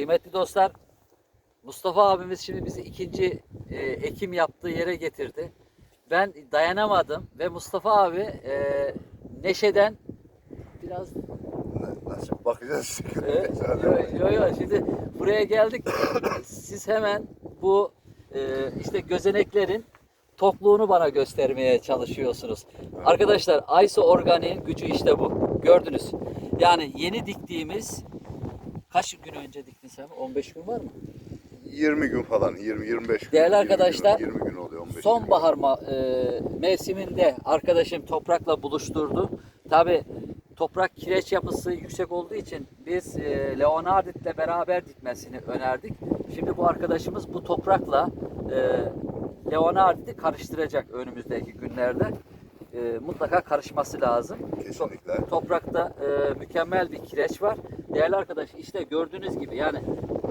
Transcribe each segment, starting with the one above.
Kıymetli dostlar, Mustafa abimiz şimdi bizi ikinci e, ekim yaptığı yere getirdi. Ben dayanamadım ve Mustafa abi e, neşeden biraz Nasıl bakacağız? Evet, yo, yo, yo. Şimdi buraya geldik. Siz hemen bu e, işte gözeneklerin tokluğunu bana göstermeye çalışıyorsunuz. Arkadaşlar Ayso Organik'in gücü işte bu. Gördünüz. Yani yeni diktiğimiz kaç gün önce diktin sen? 15 gün var mı? 20 gün falan, 20-25 gün. Değerli 20 arkadaşlar, gün, 20 gün oluyor, 15 gün. Sonbahar ma- e, mevsiminde arkadaşım toprakla buluşturdu. Tabi toprak kireç yapısı yüksek olduğu için biz e, Leonardit'le beraber dikmesini önerdik. Şimdi bu arkadaşımız bu toprakla e, Leonardit'i karıştıracak önümüzdeki günlerde. E, mutlaka karışması lazım. Kesinlikle. To- toprakta e, mükemmel bir kireç var. Değerli arkadaş işte gördüğünüz gibi yani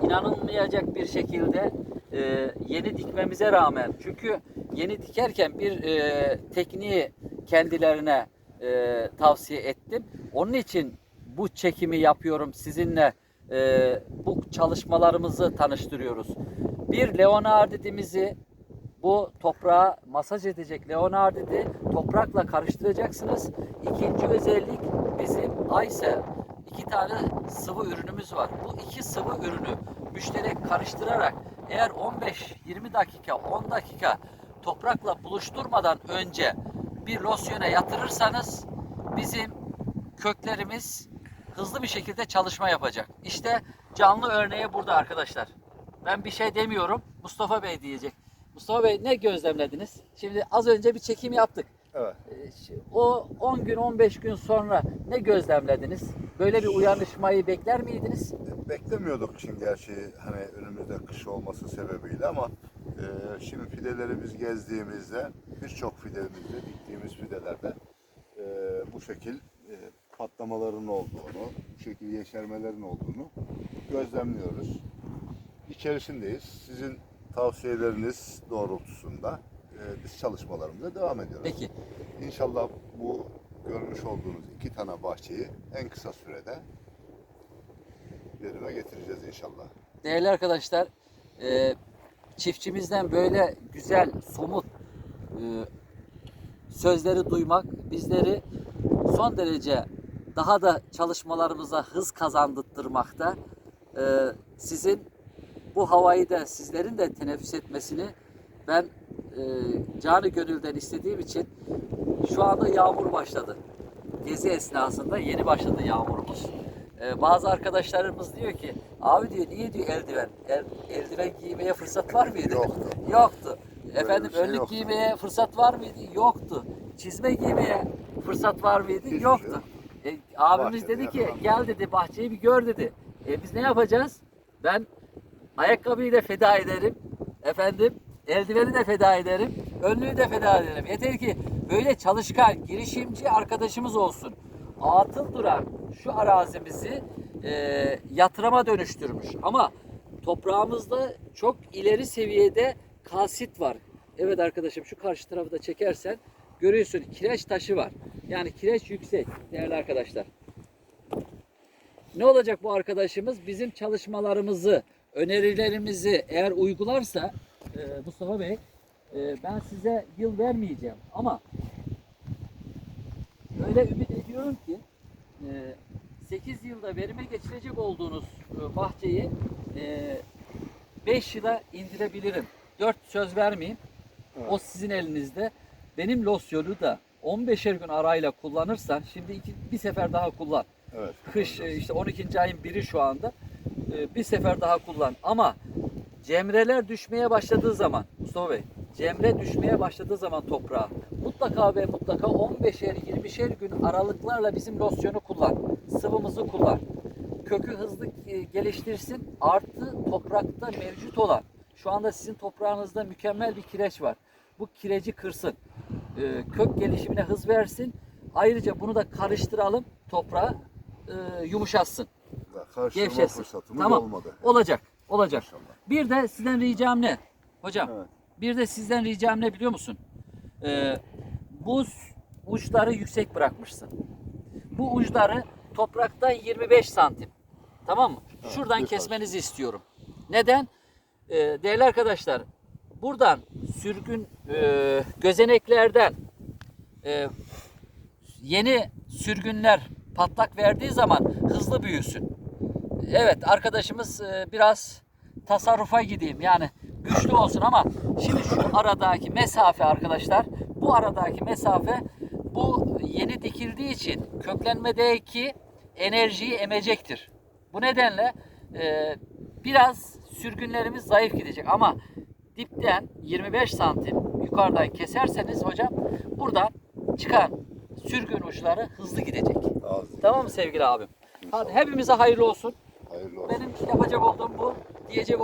inanılmayacak bir şekilde e, yeni dikmemize rağmen çünkü yeni dikerken bir e, tekniği kendilerine e, tavsiye ettim. Onun için bu çekimi yapıyorum sizinle e, bu çalışmalarımızı tanıştırıyoruz. Bir Leonardit'imizi bu toprağa masaj edecek Leonardit'i toprakla karıştıracaksınız. İkinci özellik bizim Ayse iki tane sıvı ürünümüz var. Bu iki sıvı ürünü müşterek karıştırarak eğer 15-20 dakika 10 dakika toprakla buluşturmadan önce bir losyona yatırırsanız bizim köklerimiz hızlı bir şekilde çalışma yapacak. İşte canlı örneği burada arkadaşlar. Ben bir şey demiyorum. Mustafa Bey diyecek. Mustafa Bey ne gözlemlediniz? Şimdi az önce bir çekim yaptık. Evet. Ee, O 10 gün 15 gün sonra ne gözlemlediniz? Böyle bir uyanışmayı bekler miydiniz? Beklemiyorduk için gerçi hani önümüzde kış olması sebebiyle ama e, şimdi fideleri biz gezdiğimizde birçok fidemizde diktiğimiz fidelerde e, bu şekil e, patlamaların olduğunu, bu şekil yeşermelerin olduğunu gözlemliyoruz. İçerisindeyiz. Sizin tavsiyeleriniz doğrultusunda e, biz çalışmalarımıza devam ediyoruz. Peki. İnşallah bu görmüş olduğunuz iki tane bahçeyi en kısa sürede verime getireceğiz inşallah. Değerli arkadaşlar, e, çiftçimizden böyle güzel, somut e, sözleri duymak bizleri son derece daha da çalışmalarımıza hız kazandırmakta. E, sizin bu havayı da sizlerin de teneffüs etmesini ben e, canı gönülden istediğim için şu anda yağmur başladı. Gezi esnasında yeni başladı yağmurumuz. Ee, bazı arkadaşlarımız diyor ki abi diyor niye diyor eldiven? El, eldiven giymeye fırsat var mıydı? Yoktu. Yoktu. Böyle Efendim şey önlük yoktu. giymeye fırsat var mıydı? Yoktu. Çizme giymeye fırsat var mıydı? Hiçbir şey Yoktu. yok. E, abimiz Bahçede dedi ki yakalandı. gel dedi bahçeyi bir gör dedi. E, biz ne yapacağız? Ben ayakkabıyı da feda ederim. Efendim eldiveni de feda ederim. Önlüğü de feda ederim. Yeter ki böyle çalışkan, girişimci arkadaşımız olsun. Atıl duran şu arazimizi e, yatırıma dönüştürmüş. Ama toprağımızda çok ileri seviyede kalsit var. Evet arkadaşım şu karşı tarafı da çekersen görüyorsun kireç taşı var. Yani kireç yüksek değerli arkadaşlar. Ne olacak bu arkadaşımız? Bizim çalışmalarımızı, önerilerimizi eğer uygularsa e, Mustafa Bey e, ben size yıl vermeyeceğim ama öyle ümit ediyorum ki e, 8 yılda verime geçirecek olduğunuz e, bahçeyi e, 5 yıla indirebilirim. 4 söz vermeyeyim. O sizin elinizde. Benim losyonu da 15'er gün arayla kullanırsan şimdi iki, bir sefer daha kullan Evet. kış e, işte 12. ayın biri şu anda E, bir sefer daha kullan. Ama cemreler düşmeye başladığı zaman Mustafa Bey cemre düşmeye başladığı zaman toprağa mutlaka ve mutlaka 15'er 20'şer gün aralıklarla bizim losyonu kullan sıvımızı kullan. Kökü hızlı e, geliştirsin artı toprakta mevcut olan şu anda sizin toprağınızda mükemmel bir kireç var. Bu kireci kırsın. E, kök gelişimine hız versin. Ayrıca bunu da karıştıralım toprağa yumuşatsın. Karşılama Gevşesin. fırsatımız Tamam. olmadı. Olacak. Olacak. İnşallah. Bir de sizden ricam ne? Hocam. Evet. Bir de sizden ricam ne biliyor musun? Ee, bu uçları yüksek bırakmışsın. Bu uçları topraktan 25 santim. Tamam mı? Evet, Şuradan kesmenizi istiyorum. Neden? Ee, değerli arkadaşlar, buradan sürgün e, gözeneklerden e, yeni sürgünler patlak verdiği zaman hızlı büyüsün. Evet arkadaşımız e, biraz tasarrufa gideyim yani güçlü olsun ama şimdi şu aradaki mesafe arkadaşlar bu aradaki mesafe bu yeni dikildiği için köklenmedeki enerjiyi emecektir. Bu nedenle e, biraz sürgünlerimiz zayıf gidecek ama dipten 25 santim yukarıdan keserseniz hocam buradan çıkan sürgün uçları hızlı gidecek. Az. Tamam mı sevgili abim? Hadi hepimize hayırlı olsun. Hayırlı olsun. Benim yapacak olduğum bu. Diyecek